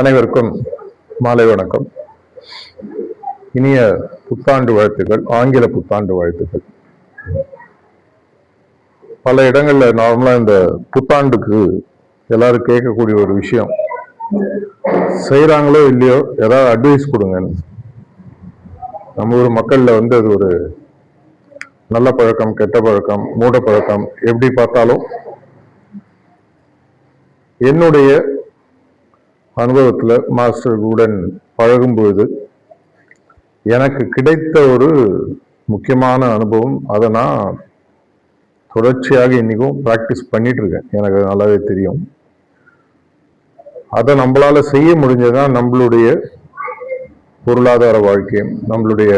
அனைவருக்கும் மாலை வணக்கம். இனிய புத்தாண்டு வாழ்த்துக்கள் ஆங்கில புத்தாண்டு வாழ்த்துக்கள். பல இடங்கள்ல நார்மலா இந்த புத்தாண்டுக்கு எல்லாரும் கேட்கக்கூடிய ஒரு விஷயம் செய்கிறாங்களோ இல்லையோ ஏதாவது அட்வைஸ் கொடுங்கன்னு. நம்ம ஊர் மக்கள்ல வந்து அது ஒரு நல்ல பழக்கம் கெட்ட பழக்கம் மூட பழக்கம் எப்படி பார்த்தாலும் என்னுடைய அனுபவத்தில் மாஸ்டர்களுடன் பழகும்பொழுது எனக்கு கிடைத்த ஒரு முக்கியமான அனுபவம். அதை நான் தொடர்ச்சியாக இன்றைக்கும் ப்ராக்டிஸ் பண்ணிகிட்ருக்கேன் எனக்கு நல்லாவே தெரியும். அதை நம்மளால செய்ய முடிஞ்சதுதான் நம்மளுடைய பொருளாதார வாழ்க்கையும் நம்மளுடைய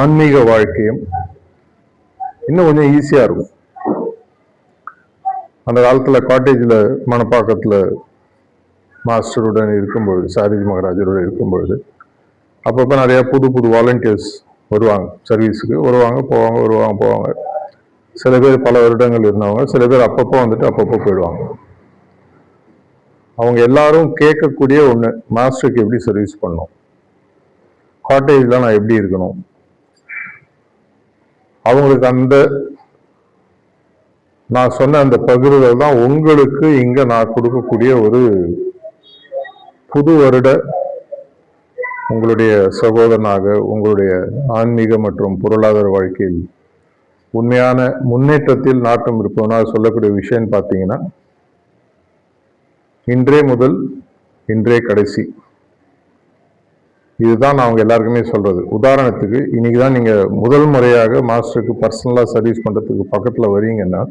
ஆன்மீக வாழ்க்கையும் இன்னும் கொஞ்சம் ஈஸியாக இருக்கும். அந்த காலத்தில் காட்டேஜில் மனப்பாக்கத்தில் மாஸ்டருடன் இருக்கும்பொழுது சாரதி மகராஜருடன் இருக்கும்பொழுது அப்பப்போ நிறையா புது புது வாலண்டியர்ஸ் வருவாங்க சர்வீஸுக்கு வருவாங்க போவாங்க வருவாங்க போவாங்க. சில பேர் பல வருடங்கள் இருந்தவங்க சில பேர் அப்பப்போ வந்துட்டு அப்பப்போ போயிடுவாங்க. அவங்க எல்லாரும் கேட்கக்கூடிய ஒன்று மாஸ்டருக்கு எப்படி சர்வீஸ் பண்ணும் காட்டேஜில் நான் எப்படி இருக்கணும்? அவங்களுக்கு அந்த நான் சொன்ன அந்த பகிர்வுகள் தான் உங்களுக்கு இங்கே நான் கொடுக்கக்கூடிய ஒரு புது வருட உங்களுடைய சகோதரனாக உங்களுடைய ஆன்மீக மற்றும் பொருளாதார வாழ்க்கையில் உண்மையான முன்னேற்றத்தில் நாட்டம் இருப்பவனால் சொல்லக்கூடிய விஷயம் பார்த்தீங்கன்னா இன்றே முதல் இன்றே கடைசி. இதுதான் நான் அவங்க எல்லாருக்குமே சொல்கிறது உதாரணத்துக்கு இன்றைக்கி தான் நீங்கள் முதல் முறையாக மாஸ்டருக்கு பர்சனலாக சர்வீஸ் பண்ணுறதுக்கு பக்கத்தில் வரீங்கன்னா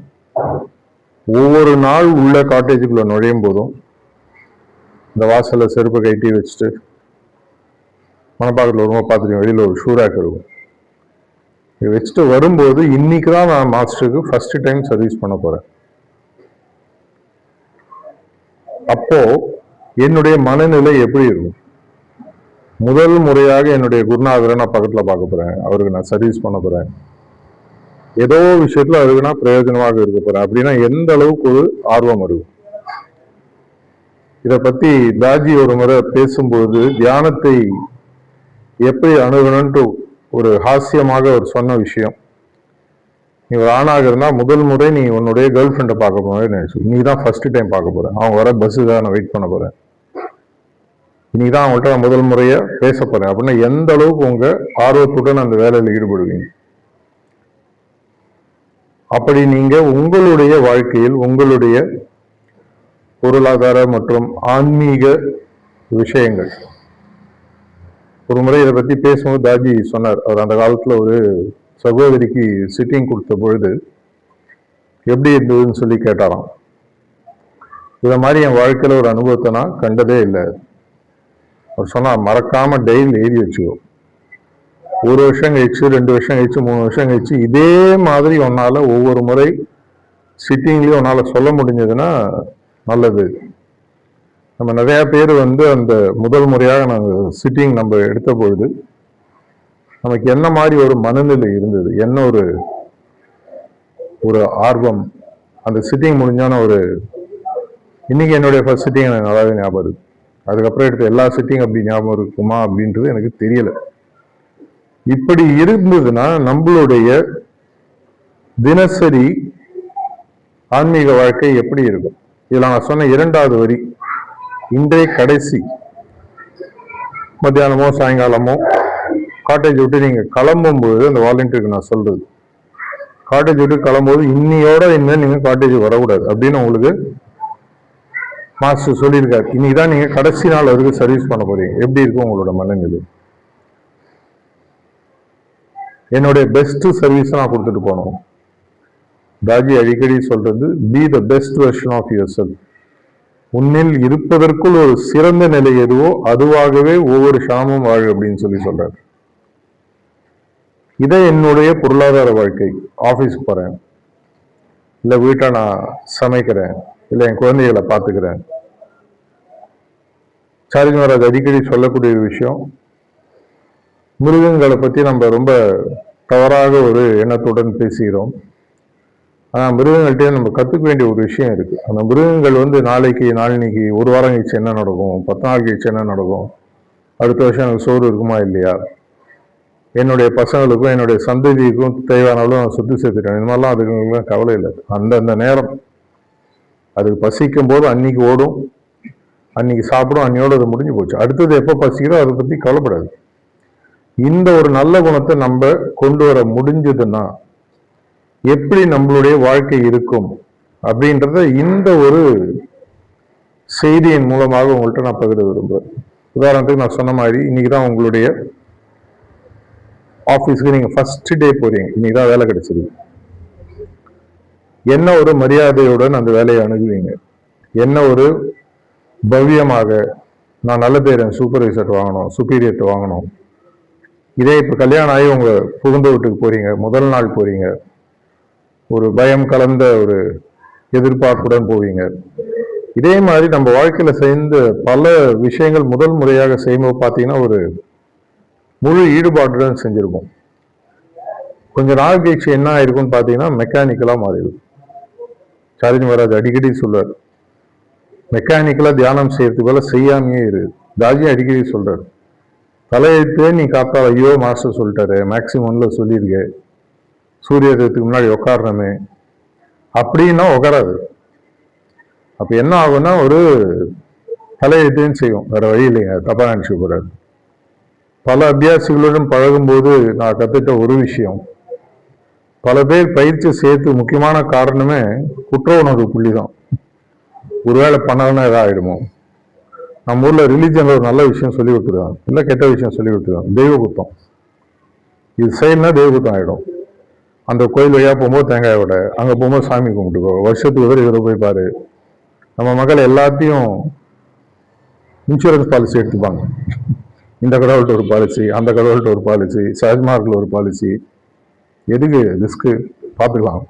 ஒவ்வொரு நாள் உள்ள காட்டேஜுக்குள்ளே நுழையும் போதும் இந்த வாசலில் செருப்பை கட்டி வச்சுட்டு மணப்பாக்கத்தில் வரும்போது பார்த்துருக்கேன் வெளியில் ஒரு ஷூராக் இருக்கும். இதை வச்சுட்டு வரும்போது இன்னைக்கு தான் நான் மாஸ்டருக்கு ஃபர்ஸ்ட் டைம் சர்வீஸ் பண்ண போகிறேன் அப்போ என்னுடைய மனநிலை எப்படி இருக்கும்? முதல் முறையாக என்னுடைய குருநாதரை நான் பக்கத்தில் பார்க்க போகிறேன் அவருக்கு நான் சர்வீஸ் பண்ண போகிறேன் ஏதோ விஷயத்தில் அதுக்கு நான் பிரயோஜனமாக இருக்க போகிறேன் அப்படின்னா எந்த அளவுக்கு ஒரு ஆர்வம் இருக்கும்? இதை பத்தி தாஜி ஒரு முறை பேசும்போது தியானத்தை எப்படி அணுகணும்ட்டு ஒரு ஹாஸ்யமாக அவர் சொன்ன விஷயம். நீ ஒரு ஆணாக இருந்தால் முதல் முறை நீ உன்னுடைய கேர்ள் ஃப்ரெண்டை பார்க்க போறேன்னு நினைச்சு நீ தான் ஃபர்ஸ்ட் டைம் பார்க்க போறேன். அவங்க வர பஸ்ஸுக்காக நான் வெயிட் பண்ண போறேன். நீ தான் அவங்கள்ட்ட நான் முதல் முறையாக பேச போறேன். அப்படின்னா எந்த அளவுக்கு உங்க ஆர்வத்துடன் அந்த வேலையில் ஈடுபடுவீங்க? அப்படி நீங்க உங்களுடைய வாழ்க்கையில் உங்களுடைய பொருளாதார மற்றும் ஆன்மீக விஷயங்கள். ஒரு முறை இதை பற்றி பேசும்போது தாஜி சொன்னார். அவர் அந்த காலத்தில் ஒரு சகோதரிக்கு சிட்டிங் கொடுத்த பொழுது எப்படி இருந்ததுன்னு சொல்லி கேட்டாராம். இதை மாதிரி என் வாழ்க்கையில் ஒரு அனுபவத்தை நான் கண்டதே இல்லை. அவர் சொன்னால் மறக்காமல் டெய்லி எழுதி வச்சுக்கோ. ஒரு வருஷம் கழிச்சு ரெண்டு வருஷம் கழிச்சு மூணு வருஷம் கழிச்சு இதே மாதிரி உன்னால் ஒவ்வொரு முறை சிட்டிங்லேயும் உன்னால் சொல்ல முடிஞ்சதுன்னா நல்லது. நம்ம நிறையா பேர் வந்து அந்த முதல் முறையாக நாங்கள் சிட்டிங் நம்ம எடுத்த பொழுது நமக்கு என்ன மாதிரி ஒரு மனநிலை இருந்தது? என்ன ஒரு ஒரு ஆர்வம்? அந்த சிட்டிங் முடிஞ்சான ஒரு இன்னைக்கு என்னுடைய ஃபர்ஸ்ட் சிட்டிங் எனக்கு நல்லாவே ஞாபகம் இருக்கு. அதுக்கப்புறம் எடுத்த எல்லா சிட்டிங் அப்படி ஞாபகம் இருக்குமா அப்படின்றது எனக்கு தெரியல. இப்படி இருந்ததுன்னா நம்மளுடைய தினசரி ஆன்மீக வாழ்க்கை எப்படி இருக்கும்? இதில் நான் சொன்ன இரண்டாவது வரி இன்றைய கடைசி மத்தியானமோ சாயங்காலமோ காட்டேஜ் விட்டு நீங்கள் கிளம்பும்போது அந்த வாலண்டியருக்கு நான் சொல்கிறது காட்டேஜ் விட்டு கிளம்பும்போது இன்னையோட இனிமேல் நீங்கள் காட்டேஜ் வரக்கூடாது அப்படின்னு உங்களுக்கு மாஸ்டர் சொல்லியிருக்காரு. இன்னைக்கு தான் நீங்கள் கடைசி நாள் வரைக்கும் சர்வீஸ் பண்ண போறீங்க. எப்படி இருக்கும் உங்களோட மனநிலை? என்னுடைய பெஸ்ட் சர்வீஸ் நான் கொடுத்துட்டு போனோம். தாஜி அடிக்கடி சொல்றது be the best version of yourself உன்னில் இருப்பதற்குள் ஒரு சிறந்த நிலை எதுவோ அதுவாகவே ஒவ்வொரு ஷாமும் வாழ் அப்படின்னு சொல்லி சொல்றாரு. இதை என்னுடைய பொருளாதார வாழ்க்கை ஆஃபீஸ் போறேன். இல்லை வீட்டை நான் சமைக்கிறேன். இல்லை என் குழந்தைகளை பார்த்துக்கிறேன். சாரி மகாராஜ் அடிக்கடி சொல்லக்கூடிய விஷயம். மிருகங்களை பற்றி நம்ம ரொம்ப தவறாக ஒரு எண்ணத்துடன் பேசுகிறோம். ஆனால் மிருகங்கள்கிட்ட நம்ம கற்றுக்க வேண்டிய ஒரு விஷயம் இருக்குது அந்த மிருகங்கள் வந்து நாளைக்கு நாளைக்கு ஒரு வாரம் கழிச்சு என்ன நடக்கும்? பத்து நாள் கழிச்சு என்ன நடக்கும்? அடுத்த வருஷம் எனக்கு சோறு இருக்குமா இல்லையா? என்னுடைய பசங்களுக்கும் என்னுடைய சந்ததிக்கும் தேவையானாலும் நான் சுற்றி சேர்த்துட்டேன். இந்த மாதிரிலாம் அதுக்கு கவலை இல்லை. அந்தந்த நேரம். அதுக்கு பசிக்கும் போது அன்னைக்கு ஓடும். அன்னைக்கு சாப்பிடும். அன்னையோட அது முடிஞ்சு போச்சு. அடுத்தது எப்போ பசிக்கிறோ அதை பற்றி கவலைப்படாது. இந்த ஒரு நல்ல குணத்தை நம்ம கொண்டு வர முடிஞ்சதுன்னா எப்படி நம்மளுடைய வாழ்க்கை இருக்கும் அப்படின்றத இந்த ஒரு செய்தியின் மூலமாக உங்கள்கிட்ட நான் பகிர விரும்புகிறேன் உதாரணத்துக்கு நான் சொன்ன மாதிரி இன்னைக்கு தான் உங்களுடைய ஆஃபீஸுக்கு நீங்கள் ஃபஸ்ட்டு டே போகிறீங்க இன்னைக்கு தான் வேலை கிடைச்சது என்ன ஒரு மரியாதையுடன் அந்த வேலையை அணுகுவீங்க? என்ன ஒரு பவ்யமாக நான் நல்ல பேர் சூப்பர்வைசர் வாங்கணும் சுப்பீரியர் வாங்கணும்? இதே இப்போ கல்யாணம் ஆகி உங்கள் புகுந்த வீட்டுக்கு போகிறீங்க முதல் நாள் போகிறீங்க ஒரு பயம் கலந்த ஒரு எதிர்பார்ப்புடன் போவீங்க. இதே மாதிரி நம்ம வாழ்க்கையில் சேர்ந்த பல விஷயங்கள் முதல் முறையாக செய்யும்போது பார்த்தீங்கன்னா ஒரு முழு ஈடுபாட்டுடன் செஞ்சுருக்கோம் கொஞ்சம் நாள் கழிச்சு என்ன ஆயிருக்கும்னு பார்த்தீங்கன்னா மெக்கானிக்கலாக மாறிடும். சாரிஜ் மகாராஜ் அடிக்கடி சொல்றாரு மெக்கானிக்கலாக தியானம் செய்யறதுக்கு போல செய்யாமையே இரு. தாஜி அடிக்கடி சொல்றாரு தலையெழுத்தே நீ காத்தா ஐயோ மாஸ்டர் சொல்லிட்டாரு மேக்ஸிமம்ல சொல்லியிருக்கேன். சூரியத்துக்கு முன்னாடி உட்காரணுமே அப்படின்னா உட்காராது அப்போ என்ன ஆகும்னா ஒரு தலையீட்டையும் செய்யும். வேற வழி இல்லைங்க தப்பாக நினச்சிக்கூடாது பல அபியாசிகளுடன் பழகும்போது நான் கற்றுக்கிட்ட ஒரு விஷயம் பல பேர் பயிற்சி சேர்த்து முக்கியமான காரணமே குற்ற உணர்வு புள்ளி தான் ஒருவேளை பண்ணலன்னா இதாகிடுமோ நம்ம ஊரில் ரிலீஜனில் ஒரு நல்ல விஷயம் சொல்லி கொடுத்துருக்காங்க. இல்லை கெட்ட விஷயம் சொல்லி கொடுத்துருக்காங்க? தெய்வ குத்தம். இது செய்யணும்னா தெய்வ குத்தம் ஆகிடும் அந்த கோயில் வழியாக போகும்போது தேங்காய் விட அங்கே போகும்போது சாமி கும்பிட்டுக்கோ. வருஷத்துக்கு ஒரு இதில் போய் பாரு. நம்ம மக்கள் எல்லாத்தையும் இன்சூரன்ஸ் பாலிசி எடுத்துப்பாங்க. இந்த கடவுள்கிட்ட ஒரு பாலிசி அந்த கடவுள்கிட்ட ஒரு பாலிசி ஷாஜ்மார்க்கில் ஒரு பாலிசி எதுக்கு ரிஸ்க்கு பார்த்துக்கலாம்.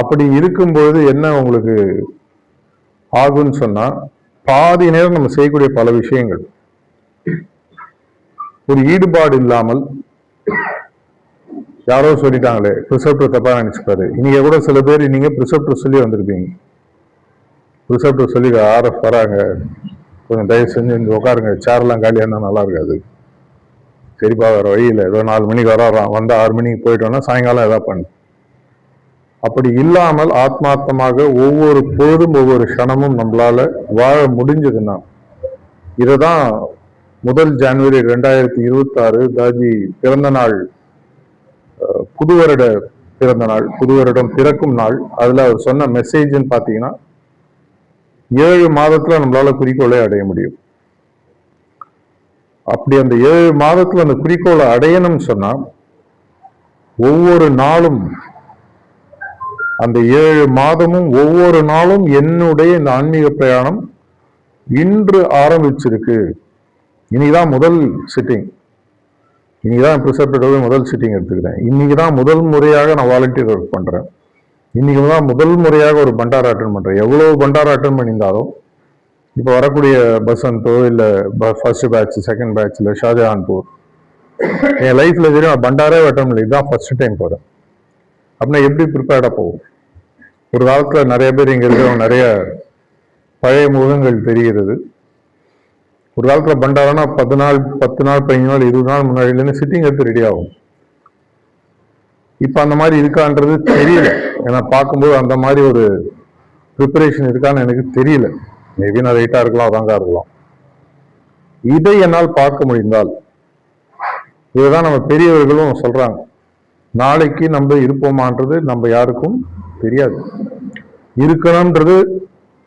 அப்படி இருக்கும்பொழுது என்ன உங்களுக்கு ஆகும்னு சொன்னால் பாதி நேரம் நம்ம செய்யக்கூடிய பல விஷயங்கள். ஒரு ஈடுபாடு இல்லாமல் யாரோ சொல்லிட்டாங்களே ப்ரிசப்டர் தப்பா நினச்சிப்பாரு. இன்றைக்கி கூட சில பேர் நீங்கள் ப்ரிசப்டர் சொல்லி வந்திருப்பீங்க. ப்ரிசப்டர் சொல்லி ஆர்எஃப் வராங்க. கொஞ்சம் தயவு செஞ்சு இங்கே உட்காருங்க. சேர்லாம் காலியாக இருந்தால் நல்லா இருக்காது. சரிப்பா வேறு வழியில் ஏதோ நாலு மணிக்கு வராறான் வந்து ஆறு மணிக்கு போயிட்டோன்னா சாயங்காலம் எதாவது பண்ணு. அப்படி இல்லாமல் ஆத்மார்த்தமாக ஒவ்வொரு பொழுதும் ஒவ்வொரு க்ஷணமும் நம்மளால் வாழ முடிஞ்சதுன்னா இதை தான் முதல் ஜனவரி ரெண்டாயிரத்தி இருபத்தாறு தாஜி பிறந்த நாள் புது வருட பிறந்த நாள் புது வருடம் பிறக்கும் நாள். அதில் அவர் சொன்ன மெசேஜ்னு பார்த்தீங்கன்னா ஏழு மாதத்தில் நம்மளால் குறிக்கோளை அடைய முடியும். அப்படி அந்த ஏழு மாதத்தில் அந்த குறிக்கோளை அடையணும்னு சொன்னால் ஒவ்வொரு நாளும் அந்த ஏழு மாதமும் ஒவ்வொரு நாளும் என்னுடைய இந்த ஆன்மீக பிரயாணம் இன்று ஆரம்பிச்சிருக்கு. இனிதான் முதல் சிட்டிங் இன்றைக்கி தான் ப்ரிசப்டோட முதல் சிட்டிங் எடுத்துக்கிறேன் இன்றைக்கி தான் முதல் முறையாக நான் வாலண்டியர் ஒர்க் பண்ணுறேன் இன்றைக்கி தான் முதல் முறையாக ஒரு பண்டாரா அட்டன் பண்ணுறேன் எவ்வளவு பண்டாரா அட்டன் பண்ணியிருந்தாலும் இப்போ வரக்கூடிய பசந்தோ ப ஃபர்ஸ்ட் பேட்ச் செகண்ட் பேட்ச் இல்ல ஷாஜஹான்பூர் என் லைஃப்பில் தெரியும் நான் பண்டாரே அட்டன் பண்ணல. இதுதான் ஃபர்ஸ்ட் டைம் போகிறேன் அப்படின்னா எப்படி ப்ரிப்பேர்டாக போகும்? ஒரு காலத்தில் நிறைய பேர் இங்கே இருக்கிறவங்க நிறைய பழைய முகங்கள் தெரிகிறது. ஒரு காலத்துல பண்டாரம்னா பத்து நாள் பத்து நாள் பதினஞ்சு நாள் இருபது நாள் முன்னாடியிலேருந்து சிட்டிங் எடுத்து ரெடி ஆகும். இப்ப அந்த மாதிரி இருக்கான்றது தெரியல. ஏன்னா பார்க்கும்போது அந்த மாதிரி ஒரு ப்ரிப்பரேஷன் இருக்கான்னு எனக்கு தெரியல. மேபி நான் ரைட்டாக இருக்கலாம் ராங்காக இருக்கலாம். இதை என்னால் பார்க்க முடிந்தால் இதுதான் நம்ம பெரியவர்களும் சொல்றாங்க. நாளைக்கு நம்ம இருப்போமான்றது நம்ம யாருக்கும் தெரியாது. இருக்கணும்ன்றது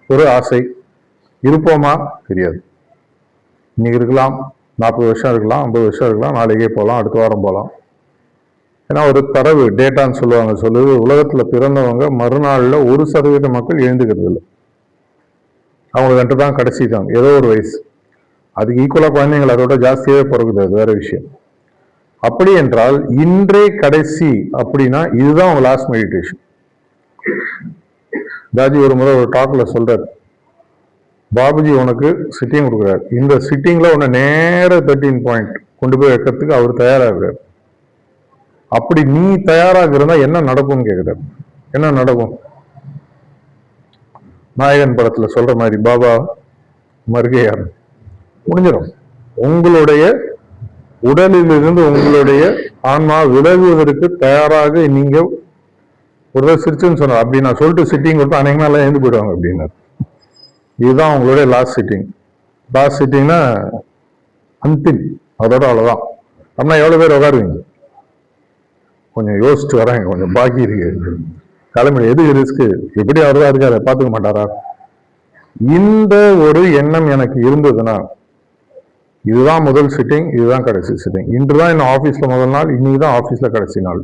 ஒரு ஆசை. இருப்போமா? தெரியாது. இன்றைக்கி இருக்கலாம் நாற்பது வருஷம் இருக்கலாம் ஐம்பது வருஷம் இருக்கலாம் நாளைக்கே போகலாம் அடுத்த வாரம் போகலாம் ஏன்னா ஒரு தரவு டேட்டான்னு சொல்லுவாங்க. சொல்லுது உலகத்தில் பிறந்தவங்க மறுநாளில் ஒரு சதவீத மக்கள் எழுந்துக்கிறது இல்லை. அவங்களுக்கு தான் கடைசி தான் ஏதோ ஒரு வயசு. அதுக்கு ஈக்குவலாக குழந்தைங்கள் அதோட ஜாஸ்தியாகவே பிறகுது அது வேற விஷயம். அப்படி என்றால் இன்றே கடைசி அப்படின்னா இதுதான் அவங்க லாஸ்ட் மெடிடேஷன் தாஜி ஒரு முறை ஒரு டாக்ல சொல்றாரு. பாபுஜி உனக்கு சிட்டிங் கொடுக்குறாரு. இந்த சிட்டிங்கில் உன்னை நேர தேர்ட்டின் பாயிண்ட் கொண்டு போய் வைக்கிறதுக்கு அவர் தயாராகிறார். அப்படி நீ தயாராக இருந்தா என்ன நடக்கும்னு கேக்குறாரு என்ன நடக்கும்? நாயகன் படத்தில் சொல்ற மாதிரி பாபா மருகையார் முடிஞ்சிடும். உங்களுடைய உடலிலிருந்து உங்களுடைய ஆன்மா விலகுவதற்கு தயாராக நீங்க ஒரு சிரிச்சுன்னு சொன்னார். அப்படி நான் சொல்லிட்டு சிட்டிங் கொடுத்து அன்னைக்கு எழுந்து போயிடுவாங்க அப்படின்னாரு. இதுதான் அவங்களுடைய லாஸ்ட் சிட்டிங் லாஸ்ட் சிட்டிங்னா அந்திம் அதோட அவ்வளோதான் அப்படின்னா எவ்வளோ பேர் உட்காருவீங்க? கொஞ்சம் யோசிச்சு வரேன் கொஞ்சம் பாக்கி இருக்கு. கிளம்பி எது ரிஸ்க்கு எப்படி அவர் தான் இருக்காரு? பார்த்துக்க மாட்டாரா? இந்த ஒரு எண்ணம் எனக்கு இருந்ததுன்னா இதுதான் முதல் சிட்டிங் இதுதான் கடைசி சிட்டிங் இன்று தான் என்ன ஆஃபீஸில் முதல் நாள் இன்னைக்கு தான் ஆஃபீஸில் கடைசி நாள்.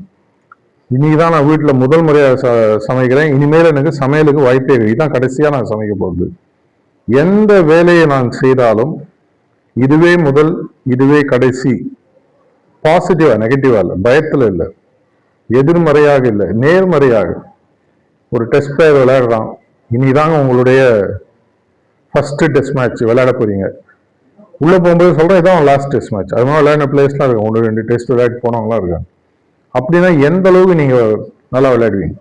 இன்னைக்கு தான் நான் வீட்டில் முதல் முறையாக ச சமைக்கிறேன். இனிமேல் எனக்கு சமையலுக்கு வாய்ப்பே இருக்குது இதுதான் கடைசியாக நான் சமைக்க போகுது எந்த வேலையை நான் செய்தாலும் இதுவே முதல் இதுவே கடைசி. பாசிட்டிவா நெகட்டிவா இல்லை. பயத்தில் இல்லை. எதிர்மறையாக இல்லை. நேர்மறையாக. ஒரு டெஸ்ட் பிளேயர் விளையாடுறான். இனிதாங்க உங்களுடைய ஃபர்ஸ்ட் டெஸ்ட் மேட்ச் விளையாட போறீங்க. உள்ளே போகும்போது சொல்கிறேன் இதான் லாஸ்ட் டெஸ்ட் மேட்ச் அது மாதிரி விளையாடின பிளேயர்ஸ்லாம் இருக்கும் ஒன்று ரெண்டு டெஸ்ட் விளையாடி போனவங்களாம் இருக்காங்க. அப்படின்னா எந்த அளவுக்கு நீங்கள் நல்லா விளையாடுவீங்க?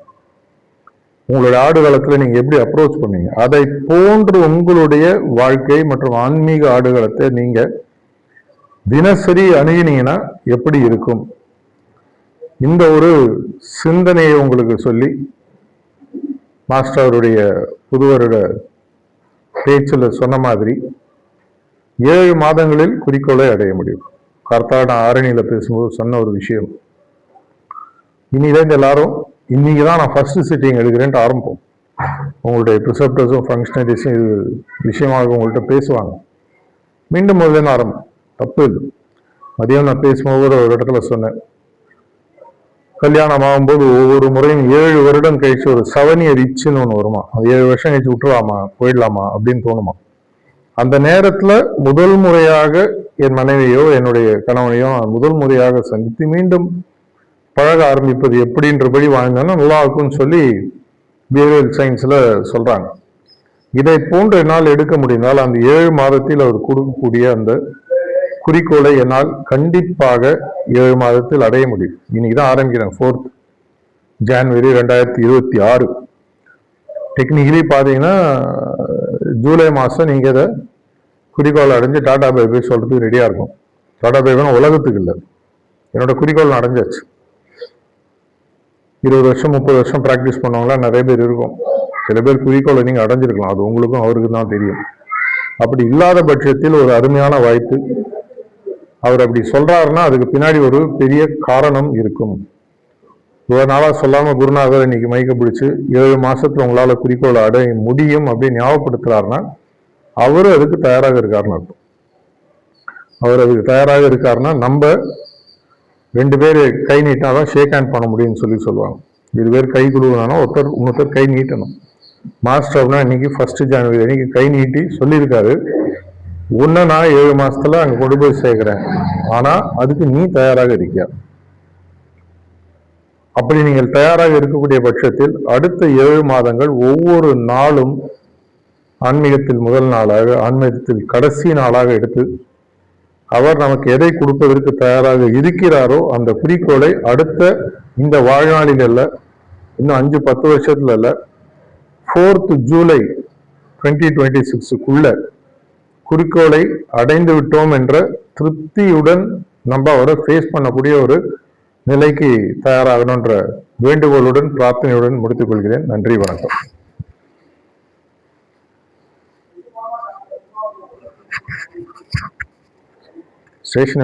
உங்களுடைய ஆடுகளத்தில் நீங்கள் எப்படி அப்ரோச் பண்ணீங்க? அதை போன்று உங்களுடைய வாழ்க்கை மற்றும் ஆன்மீக ஆடுகளத்தை நீங்கள் தினசரி அணுகினீங்கன்னா எப்படி இருக்கும்? இந்த ஒரு சிந்தனையை உங்களுக்கு சொல்லி மாஸ்டர் அவருடைய புதுவருட பேச்சில் சொன்ன மாதிரி ஏழு மாதங்களில் குறிக்கோளை அடைய முடியும். கர்த்தாட ஆரணியில் பேசும்போது சொன்ன ஒரு விஷயம். இனிதான் எல்லாரும் இன்னைக்கு தான் நான் ஃபர்ஸ்ட் சிட்டிங் எடுக்கிறேன்ட்டு ஆரம்பம். உங்களுடைய ப்ரிசப்டர்ஸும் ஃபங்க்ஷனரிஸும் இது விஷயமாக உங்கள்கிட்ட பேசுவாங்க. மீண்டும் முதல்ல ஆரம்பம். தப்பு இல்லை மதியம் நான் பேசும்போது ஒரு இடத்துல சொன்னேன். கல்யாணம் ஆகும்போது ஒவ்வொரு முறையும் ஏழு வருடம் கழிச்சு ஒரு சவனிய ரிச்சுன்னு ஒன்று வருமா? அது ஏழு வருஷம் கழிச்சு விட்டுலாமா போயிடலாமா? அப்படின்னு தோணுமா? அந்த நேரத்துல முதல் முறையாக என் மனைவியோ என்னுடைய கணவனையோ முதல் முறையாக சந்தித்து மீண்டும் பழக ஆரம்பிப்பது எப்படின்றபடி வாழ்ந்தாலும் நல்லா இருக்கும்னு சொல்லி பிஹேவியல் சயின்ஸில் சொல்கிறாங்க இதை போன்ற என்னால் எடுக்க முடிந்தால் அந்த ஏழு மாதத்தில் அவர் கொடுக்கக்கூடிய அந்த குறிக்கோளை என்னால் கண்டிப்பாக ஏழு மாதத்தில் அடைய முடியும். இன்னைக்கு தான் ஆரம்பிக்கிறேன் ஃபோர்த் ஜான்வரி ரெண்டாயிரத்தி இருபத்தி ஆறு. டெக்னிக்கலி பார்த்தீங்கன்னா ஜூலை மாதம் நீங்கள் இதை குறிக்கோள் அடைஞ்சு டாடா பை பை சொல்கிறதுக்கு ரெடியாக இருக்கும் டாடா பைபைனா உலகத்துக்கு இல்லை. என்னோட குறிக்கோள் நான் அடைஞ்சாச்சு இருபது வருஷம் முப்பது வருஷம் ப்ராக்டிஸ் பண்ணவங்களாம் நிறைய பேர் இருக்கும். சில பேர் குறிக்கோளை நீங்கள் அடைஞ்சிருக்கலாம். அது உங்களுக்கும் அவருக்கு தான் தெரியும். அப்படி இல்லாத பட்சத்தில் ஒரு அருமையான வாய்ப்பு. அவர் அப்படி சொல்றாருன்னா அதுக்கு பின்னாடி ஒரு பெரிய காரணம் இருக்கும். இவ்வளோ நாளா சொல்லாம குருநாதர் இன்னைக்கு மயக்க பிடிச்சு ஏழு மாசத்துல உங்களால குறிக்கோளை அடைய முடியும் அப்படின்னு ஞாபகப்படுத்துறாருன்னா அவரும் அதுக்கு தயாராக இருக்காருன்னு அர்த்தம். அவர் அதுக்கு தயாராக இருக்காருன்னா நம்ம ரெண்டு பேர் கை நீட்டினாதான் ஷேக் ஹேண்ட் பண்ண முடியும்னு சொல்லி சொல்லுவாங்க. இரு பேர் கை குழுவினாலும் ஒருத்தர் இன்னொருத்தர் கை நீட்டணும். மாஸ்டர் அப்படின்னா இன்னைக்கு ஃபர்ஸ்ட் ஜனவரி அன்னைக்கு கை நீட்டி சொல்லியிருக்காரு. உன்னை நான் ஏழு மாசத்துல அங்க கொண்டு போய் சேர்க்குறேன். ஆனா அதுக்கு நீ தயாராக இருக்கியா? அப்படி நீங்கள் தயாராக இருக்கக்கூடிய பட்சத்தில் அடுத்த ஏழு மாதங்கள் ஒவ்வொரு நாளும் ஆன்மீகத்தில் முதல் நாளாக ஆன்மீகத்தில் கடைசி நாளாக எடுத்து அவர் நமக்கு எதை கொடுப்பதற்கு தயாராக இருக்கிறாரோ அந்த குறிக்கோளை அடுத்த இந்த வாழ்நாளில் அல்ல இன்னும் அஞ்சு பத்து வருஷத்துல அல்ல ஃபோர்த் ஜூலை டுவெண்ட்டி டுவெண்ட்டி சிக்ஸுக்குள்ள குறிக்கோளை அடைந்து விட்டோம் என்ற திருப்தியுடன் நம்ம அவரை ஃபேஸ் பண்ணக்கூடிய ஒரு நிலைக்கு தயாராகணுன்ற வேண்டுகோளுடன் பிரார்த்தனையுடன் முடித்துக் கொள்கிறேன். நன்றி வணக்கம். Traditional.